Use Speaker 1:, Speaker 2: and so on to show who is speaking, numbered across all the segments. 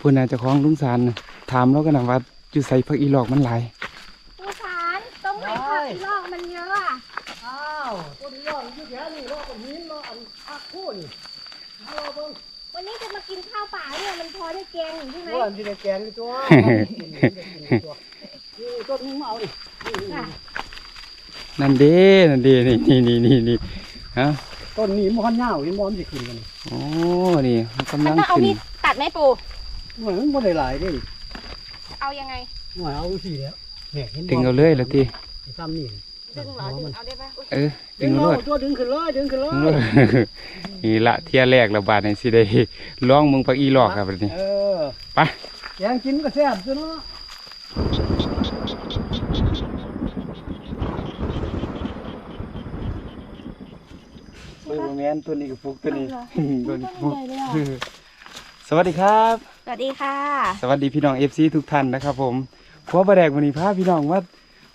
Speaker 1: เพื่อนน่ะเจ้าของลุงสารน่ะถามเรากันนะว่าอยู่ใส่ผักอีหลอกมันหลาย
Speaker 2: ลูกสารตรงไหนผักอีลอกมันเยอะอะ
Speaker 3: อ้าวตัวนี้รออยู่แถวนี้รอกับหินรออันพักคู่นี่ฮัลโหลเบิ่ง
Speaker 2: วันนี้จะมากินข้าวเปล่าเนี่ยมันพอได้แกงอยู่ใช่ไหม
Speaker 3: ว่ามันสิได้แกงอยู่ตัวนี่ต้นนี้มาเอาดิ
Speaker 2: ค่ะ
Speaker 1: นั่นเด้นั่นเด้นี่นี่นี่นี่นี่ฮะ
Speaker 3: ต้นนี้มันยาวเห็นบ่มันสิขึ้นกันนี่
Speaker 1: โอ้นี่มันกำ
Speaker 2: มั
Speaker 1: ลั
Speaker 2: น
Speaker 1: ง
Speaker 2: ต้องเอา
Speaker 1: ขึ้น
Speaker 2: มีดตัดไหมปู่
Speaker 3: หน่วยมันบ่ได้หลายเด้
Speaker 2: เอายังไง
Speaker 3: หน่วยเอาสิแล้วเนี่ยเห็นบ่
Speaker 1: ดึงเอาเลยละที
Speaker 3: ซ้ำนี่
Speaker 2: ดึงเหรอดึงเอาได้ปะอุ๊ย
Speaker 1: เออ
Speaker 3: ดึ
Speaker 1: ดึ
Speaker 3: ง
Speaker 1: ง
Speaker 3: เอา
Speaker 1: รวด
Speaker 3: ตัวดึงขึ้นเลยดึงขึ้นเล
Speaker 1: ดึงรวด
Speaker 3: ย
Speaker 1: นี่ละเที่ยแรกระบาดในสิได้ลองมึงผักอีหลอกครับบัดนี้
Speaker 3: เออ
Speaker 1: ไป
Speaker 3: แกงกินก็แซ่บจ้ะเนาะ
Speaker 1: เบิ่งบ่แม่นตัวนี้กับฟุกตัวนี้
Speaker 2: เอาเหรอ
Speaker 1: ตัวนี้
Speaker 2: ต้
Speaker 1: ฟุ
Speaker 2: น
Speaker 1: ก
Speaker 2: ใหญ่เลยอะ
Speaker 1: สวัสดีครับ
Speaker 2: สวัสดีค่ะ
Speaker 1: สวัสดีพี่น้อง FC ทุกท่านนะครับผมเพราะประแดกวันนี้พาพี่น้องว่า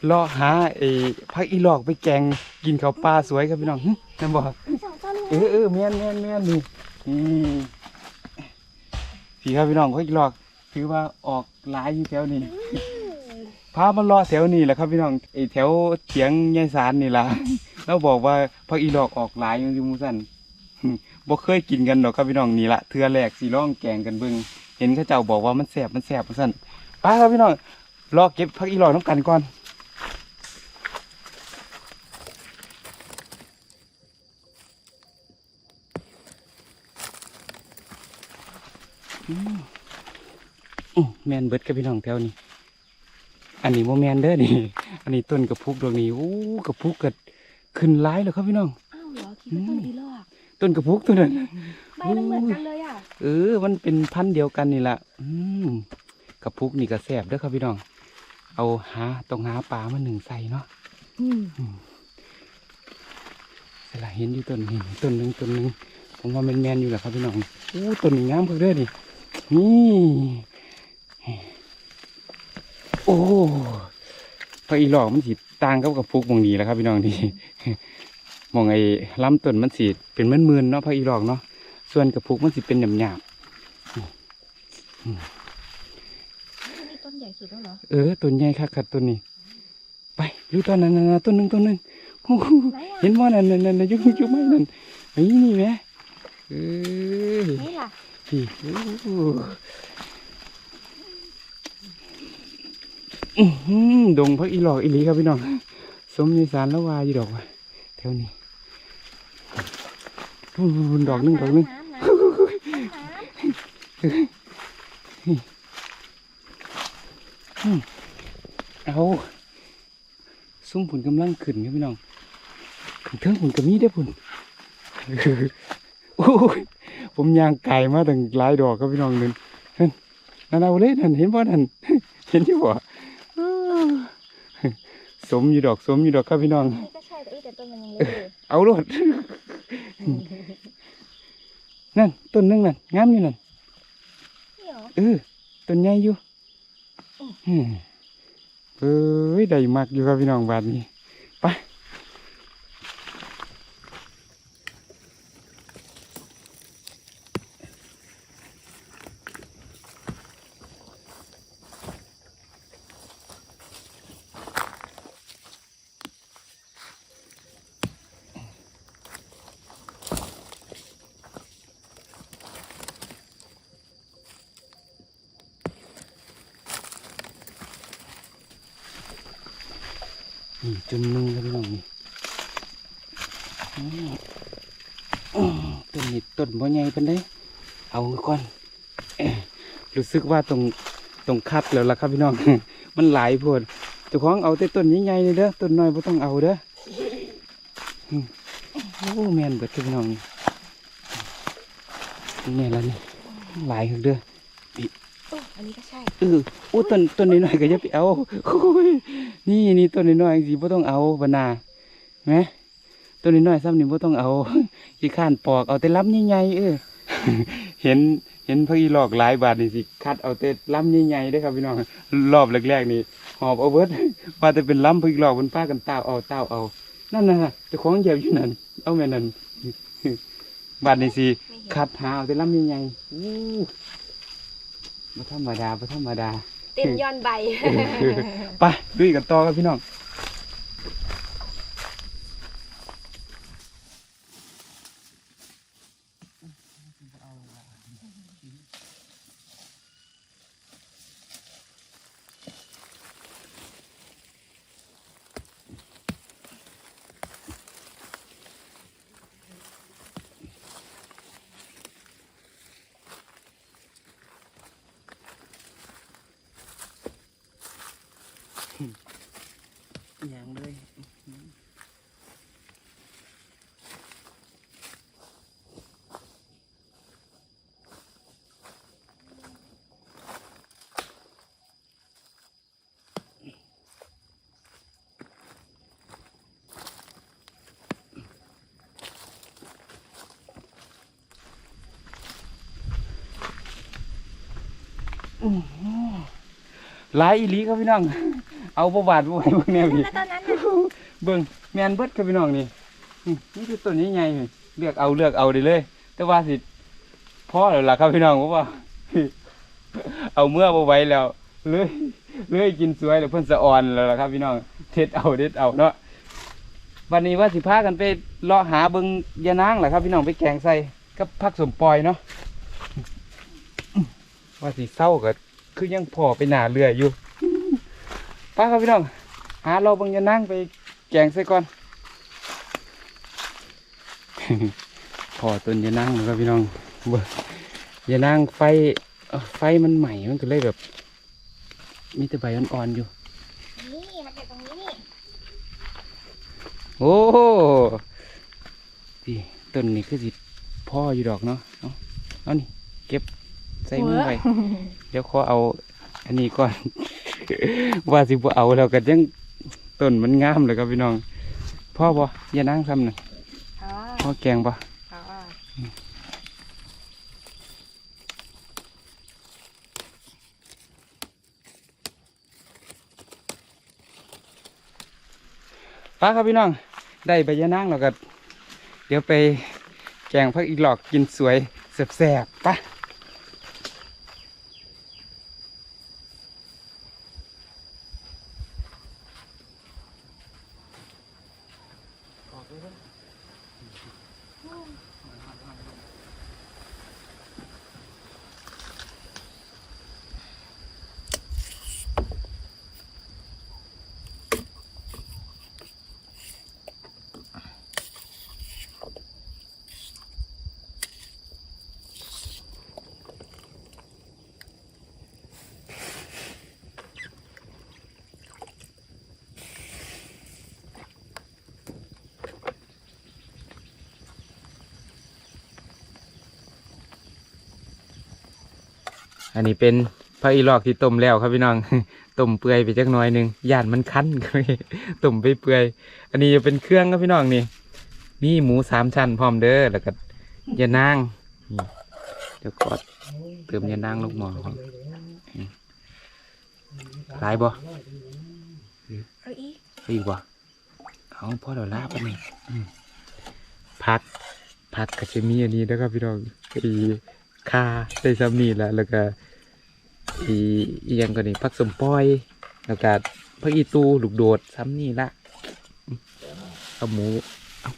Speaker 1: เลาะหาไอ้ผักอีหลอกไปแกงกินข้าวปลาสวยครับพี่น้องหึนั่นบ่
Speaker 2: สองต้น
Speaker 1: เออเออแม่นแม่นแม่นนี่นี่พี่ครับพี่น้องผักอีหลอก ถือว่าออกหลายอยู่แถวนี้พามาเลาะแถวนี้แหละครับพี่น้องไอ้แถวเถียงยายสารนี่ล่ะ เราบอกว่าผักอีหลอกออกหลายอยู่หมู่ซั่น บ่เคยกินกันดอกครับพี่น้องนี่ละเทื่อแรกสิลองแกงกันเบิ่งเห็นเขาเจ้าบอกว่ามันแซ่บมันแซ่บว่าซั่นไปครับพี่น้องรอเก็บผักอีหลอกน้ำกันก่อนอืมอื้อแมนเบิดครับพี่น้องแถวนี้ อันนี้โมแมนเด้อนี่ อันนี้ต้นกระพุกดอกนี้โอ้กระพุกเกิดขึ้นหลายแล้วครับพี่น้อง
Speaker 2: อ้าวเหรอคิดว่าต้นอีลอก
Speaker 1: ต้นกระพุกตัวนั้น
Speaker 2: ใบมันเหมือนกันเลยอะ
Speaker 1: เออ มันเป็นพันธุ์เดียวกันนี่แหละอืมกระพุกนี่ก็แซ่บเด้อครับพี่น้อง เอาหาต้องหาปลามาหนึ่งใส่เนาะ
Speaker 2: อืม
Speaker 1: เสร็จละเห็นอยู่ต้นนี้ต้นหนึ่งต้นหนึ่งผมว่าแมนแมนๆอยู่แหละครับพี่น้องอู้ต้นนี้งามเพิ่งเด้อนี่นี่โอ้พระอีหลอกมันสีต่างกับกระพุกหมองนี้แหล้วครับพี่น้องนี่ห มองไอ้ลำต้นมันสีเป็นเหมือนๆเนาะพระอีหลอกเนาะส่วนกระพุกมันสิเป็นหยาบๆ
Speaker 2: นี่ต้นใหญ่สุดแล้วเหรอ
Speaker 1: เออต้นใหญ่คักคัดต้นนี้ ไปดูต้นนั้นนะต้นหนึ่งต้นหนึ่งโอ้โห
Speaker 2: ไหนอะ
Speaker 1: เห็นว่านั่นนั่นนั่นนั่นอยุ่งยุ่งไม่นั่นนี่นี่แหม่เออ
Speaker 2: นี่ล่ะ
Speaker 1: พี่โอ้โหอื้อหือดงพักอีหลอกอีหลีครับพี่น้องสมยีสารละวาอยู่ดอกว่ะแถวนี้พุ่นๆๆ ดอกหนึงดอกนึงเอาซุ้มผุนกำลังขึ้นครับพี่น้องขึ้นเทิงผุนกับมีได้ผุนโอ้ยผมยางไก่มาตั้งหลายดอกครับพี่น้องหนนั่นนั่นเอาเลยนั่นเห็นบ่นั่นเห็นอยู่บ่สมอยู่ดอกสมอยู่ดอกครับพี่น้อง
Speaker 2: เอ้ยแต่ต้นมันยังเล็กอยู่
Speaker 1: เอาโลด นั่นต้นหนึงนั่นงามอยู่นั่น
Speaker 2: นี่เหรอ
Speaker 1: เออต้นใหญ่อยู่อืมเอ้ยได้มากอยู่ครับพี่น้องบาดนี้ไป นี่จนมึงครับพี่น้องนี่อืมอืมต้นนี้ต้นบ่ใหญ่เปานใดเอาก่อนรู้สึกว่าตรงตรงคัดแล้วล่ะครับพี่น้อง มันหลายโพดเจ้าของเอาแต่ต้นใหญ่ๆนี่เด้อต้นน้อยบ่ต้องเอาเด้อโอ้แมนเบิดพี่น้องนี่นี่ละนี่หลายเด้อ
Speaker 2: อ้อันนี้ก็ใช่
Speaker 1: เออโอ้ต้นต้นน้อยๆก็จะไปเอาโอ้ยนี่นี่ต้นน้อยๆสิบ่ต้องเอาบรรณาแหมต้นน้อยๆซ้ำนี่บ่ต้องเอาสิข้านปอกเอาแต่ลำใหญ่ๆเออเห็นเห็นพระอีหลอกหลายบาทนี่สิคัดเอาแต่ลำใหญ่ๆเด้ครับพี่น้องรอบแรกๆนี่หอบเอาเบิดว่าแต่เป็นลำพระอีหลอกมันพากันเต้าเอาเต้าเอา นั่นนะเจ้าของเหยียบอยู่นั่นเอาแม่นั่นบาทนี่สิคัดหาเอาแต่ลำใหญ่ๆ อู้มาธรรมดาบ่ธรรมดา
Speaker 2: เต็มย้อนใบ
Speaker 1: ไปลุยกันต่อครับพี่น้อง อย่างเลยหลายอีหลีครับพี่น้อง เอาประวัติไว้เบิ่งแนวนี้
Speaker 2: แล้วตอนนั้นน่ะ
Speaker 1: เบิ่งแมนเบิดครับพี่น้องนี่อืมนี่คือต้นนี้ไงเลือกเอาเลือกเอาได้เลย แต่ว่าสิพ่อแล้วล่ะครับพี่น้องเพราะว่าเอาเมื่อบ่ไหว้แล้วเลยเลยกินสวยแล้วเพิ่นสะอ่อนแล้วล่ะครับ พี่น้องเด็ดเอาเด็ดเอาเนาะวันนี้ว่าสิพากันไปเลาะหาเบิ่งยานางแหละครับ พี่น้องไปแกงใส่กับผักสมปอยเนาะว่าสิเศร้าก็คือยังพอไปหนาเรืออยู่ไป้าครับพี่น้อง หาเราเบิ่งยานางไปแกงใส่ก่อนพอต้นยานางนะครับพี่น้องเบิ่งยานางไฟเอ่อไฟมันใหม่มันก็เลยแบบ มีแต่ใบอ่อนๆอยู่
Speaker 2: นี่มาเก็บตรงนี้นี่
Speaker 1: โอ้ดีต้นนี้คือสิพ่ออยู่ดอกเนาะเอาเอานี่ เก็บใส่มือไว้เดี๋ยวขอเอาอันนี้ก่อน ว่าสิบ่เอาแล้วก็ยังต้นมันงามเลยครับพี่น้อง พ่อบ่อย่านั่งทำน่ะ
Speaker 2: อ๋อ
Speaker 1: พ่อแกงบ่
Speaker 2: อ๋อ
Speaker 1: ป้าครับพี่น้อง ได้ใบยะนางแล้วก็เดี๋ยวไปแกงพักอีกหลอกกินสวยแสบๆปะ อันนี้เป็นพักอีหลอกที่ต้มแล้วครับพี่น้องต้มเปื่อยไปจักน่อยหนึ่งย่านมันคั้นก็เลยต้มไปเปื่อย อันนี้จะเป็นเครื่องครับพี่น้องนี่มีหมูสามชั้นพร้อมเด้อแล้วก็ยานางเดี๋ยวกอดเติมยานางลงหมอครับหลายบ่
Speaker 2: เอาอีก
Speaker 1: อีกบ่เอาพ่อเราลาบอันนี้อืมผักผักก็จะมีอันนี้นะครับพี่น้องอีข่าใส่ซ้ำนี่แหละแล้วก็ อีอียังก็นี่ผักสมปอย แล้วก็ผักอีตูลูกโดดซ้ำนี่ละเอาหมูเอา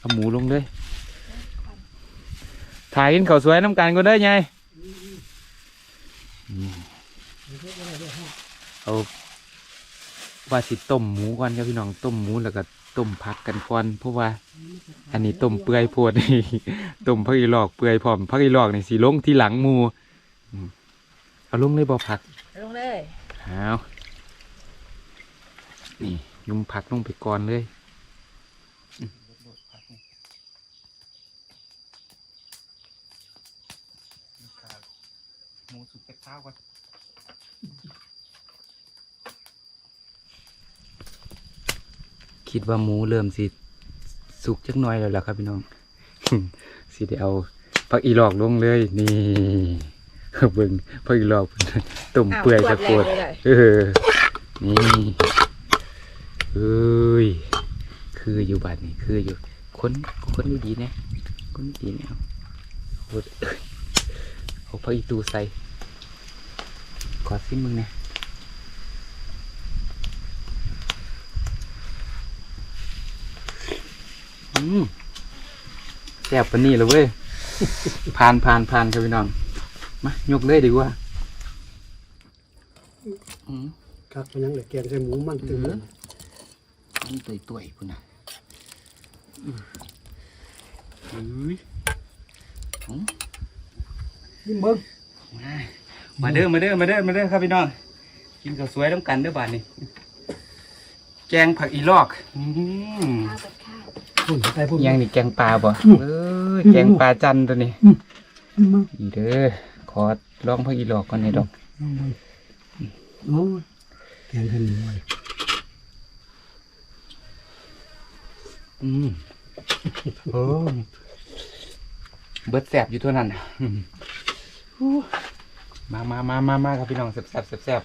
Speaker 1: เอาหมูลงเลยถ่ายกินข้าวสวยน้ำกันก็ได้ไงเอาว่าสิต้มหมูก่อนครับพี่น้องต้มหมูแล้วก็ต้มผักกันก่อนเพราะว่า อันนี้ต้มเปื่อยโพดต้มผักอีหลอกเปื่อยพร้อมผักอีหลอกนี่สีลงที่หลังหมูอืม เอาลงเลยบ่ผัก
Speaker 2: ลงเลย
Speaker 1: เอานี่ยุ่มผักลงไปก่อนเลยอืมหมูสุกเท้าก่อนคิดว่าหมูเริ่มสิสุกจักหน่อยแล้วล่ะครับพี่น้อง สิได้เอาผักอีหลอกลงเลยนี่ เบิ่งผักอีหลอกต้มเปื่อยจะปวดเออนี่เอ้ยคืออยู่บัดนี่คืออยู่คนคนดีๆนะคนดีๆเนี่ยเอาเอาเอาพระอีตูใส่ขอซิมมึงเนี่ยอืมแซ่บปานนี้เลยเว้ยผ่านผ่านผ่านครับพี่น้อง มายกเลยดีกว่าอืม
Speaker 3: ครับมันยังเหลือแกงใส่หมูมันตึงนะ
Speaker 1: มันตุยตุยพุ่นนะอืมอุ้ย
Speaker 3: นี่เบิ้ง
Speaker 1: มาเด้อมาเด้อมาเด้อมาเด้อครับพี่น้องกินข้าวสวยต้องกันเด้อบาดนี้แกงผักอีลอกอืม
Speaker 2: ข้าวกับข้าว
Speaker 3: พุ่นใส่พุ่น
Speaker 1: ยังนี่แกงปลาบ่เออแกงปลาจันตัวนี้
Speaker 3: นี่เบิ้ง
Speaker 1: อีเด้อ ขอลองผักอีลอกก่อนนี่ดอก
Speaker 3: นี่เบิ้งโอ้ยแกงใส่หมูมัน
Speaker 1: อืมโอ้เบิดแสบอยู่เท่านั้นน่ะอืมอู้มามามามามาครับพี่น้องแซ่บแซ่บแซ่บแซ่บ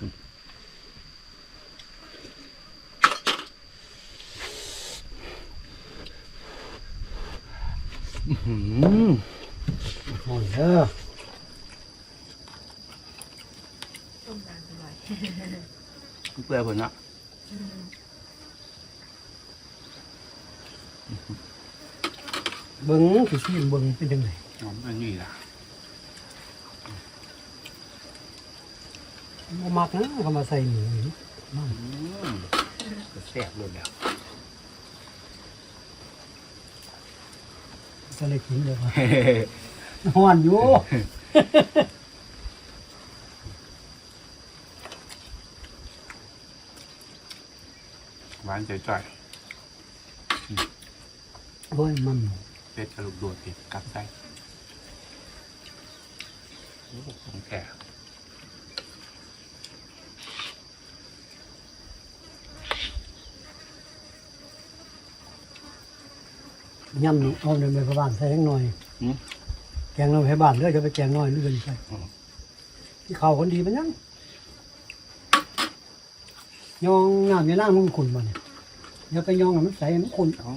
Speaker 1: อื้อ หือ
Speaker 3: โอ้ยเด้อ
Speaker 2: ต้มน้ำอร่อย
Speaker 1: เปื่อยผลเนาะ
Speaker 3: เบิ้งคือที่เบิ้งเป็นยังไง
Speaker 1: หอมอันนี้ล่ะ
Speaker 3: บ่มักนะเขามาใส่หมูนี่มัน
Speaker 1: อืมก็แซ่บเลยแล้ว
Speaker 3: ก็เลยกินเลยว่าฮ้อนอยู่
Speaker 1: หวานจ่อย
Speaker 3: โอ้ยมัน
Speaker 1: ๆเป็ดกระดูกโดดติดกัดไส้โอ้ของแก่
Speaker 3: ย่ำนี่เอาเดินไปพระบ้านใส่ทั้งหน่อย
Speaker 1: อืม
Speaker 3: แกงเราไปบ้านเด้อจะไปแกงน้อยนี่เดินไป
Speaker 1: อืม
Speaker 3: ที่เขาคนดีมันยังยองน้ำอยานั่งมันขุ่นมาเนี่ยอย่าไปยองให้มันใสให้มันขุ่น
Speaker 1: อ๋อ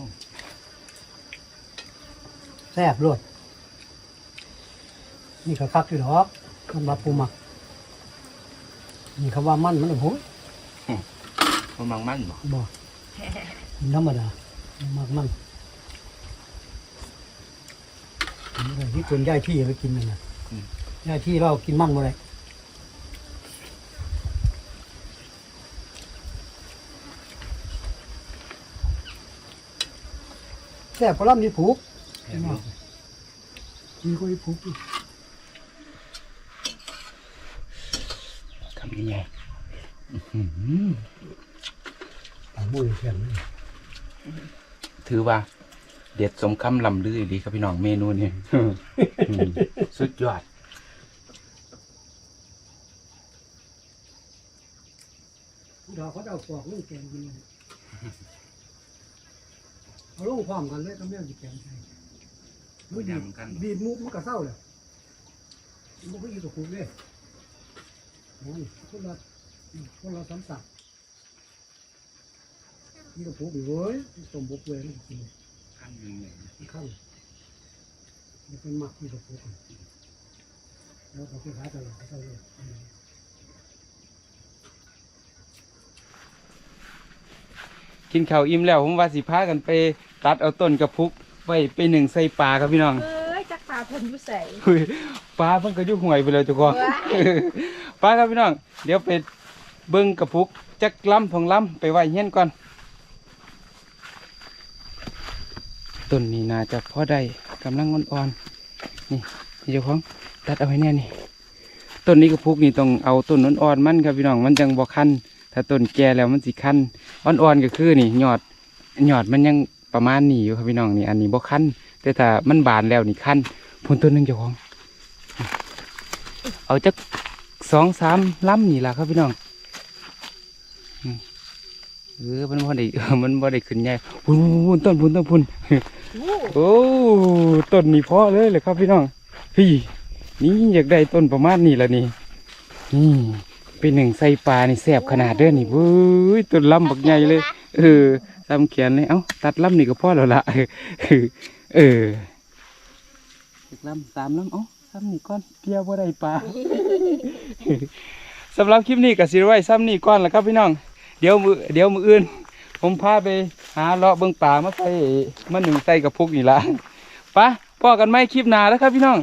Speaker 3: แซ่บรวดนี่ก็คักอยู่ดอกคำว่าปูหมักนี่คำว่ามันมันโอ้โห
Speaker 1: มันมังมันบ่
Speaker 3: บ่ธรรมดามักมันนี่ ที่คนย่ายที่ไปกินนั่นน่ะย่ายที่เรากินมันบ่ได้แซ่บพอล่ำนี่ผูก
Speaker 1: แซ่บอยู่
Speaker 3: มีคนผูกอยู่
Speaker 1: ทำยังไงอื้อหือ
Speaker 3: ปากบุ้ยแข็งเลย
Speaker 1: ถือว่า เด็ดสมคำลำลือดีครับพี่น้องเมนูนี้ อืมสุดยอด
Speaker 3: ดอกเขาจะเอาปอกลูกแกงกินเลยเอาลูกพร้อมกันเลยก็ไม่เอาจิแกงใส่มือดีบดีดมุกมันก็เศร้าเลยมันก็อยู่กับคุกเลยโอ้ยคนละคนละสามสับนี่กับคุกอยู่เว้ยต้มบุกเว้ยนี่กิน
Speaker 1: ขั้นยังไง
Speaker 3: ข้าวมันเป็นหมักนี่กับคุกแล้วเขาไปขายตลาดเขาเลย
Speaker 1: กินข้าวอิ่มแล้วผมว่าสิพากันไปตัดเอาต้นกระพุกไว้ไปหนึ่งใส่ปลาครับพี่น้อง
Speaker 2: เอ้ยจักปลาเพิ่นอยู่ใส่
Speaker 1: เฮ้ยปลาเพิ่งก็อยุ่ห่วยไปเลยทุกคน
Speaker 2: ว้าย
Speaker 1: ปลาครับพี่น้อง เดี๋ยวไปเบิ้งกระพุกจักล้ำทองล้ำไปไว้เฮียนก่อน ต้นนี้น่าจะพอได้กำลังอ่อนๆนี่เจ้าของตัดเอาไว้แน่นี่ต้นนี้กระพุกนี่ต้องเอาต้นอ่อนๆมันครับพี่น้องมันจังบ่คันถ้าต้นแก่แล้วมันสิคันอ่อนๆก็คือนี่ยอดยอดมันยังประมาณนี้อยู่ครับพี่น้องนี่อันนี้บ่คันแต่ถ้ามันบานแล้วนี่คันผลต้นหนึงเจ้าของ เอาจักสองสามลำนี่ล่ะครับพี่น้อง เออมันบ่ได้มันบ่ได้ขึ้นใหญ่พุ่นพุ่นต้นพุ่นต้นพุ่นโอ้ต้นนี่พอเลยเลยครับพี่น้องพี่นี่อยากได้ต้นประมาณนี้ละนี่นี่เป็นหนึ่งใส่ปลานี่แสบขนาดเด้อนี่เว้ยต้นลำบักใหญ่เลย เออตามเขียนเลยเอ้าตัดลำนี่ก็พอแล้วละเออเออลำสามลำเอ้าซ้ำนี่ก้อนเปียบ่ได้ปลาสำหรับคลิปนี้ก็สิไว้ซ้ำนี่ก้อนแล้วครับพี่น้อง เดี๋ยวมือเดี๋ยวมืออื่น ผมพาไปหาเลาะเบิ่งป่ามาใส่มาหนึ่งใส่กับพวกนี่ละปะพ่อกันไหมคลิปหนาแล้วครับพี่น้อง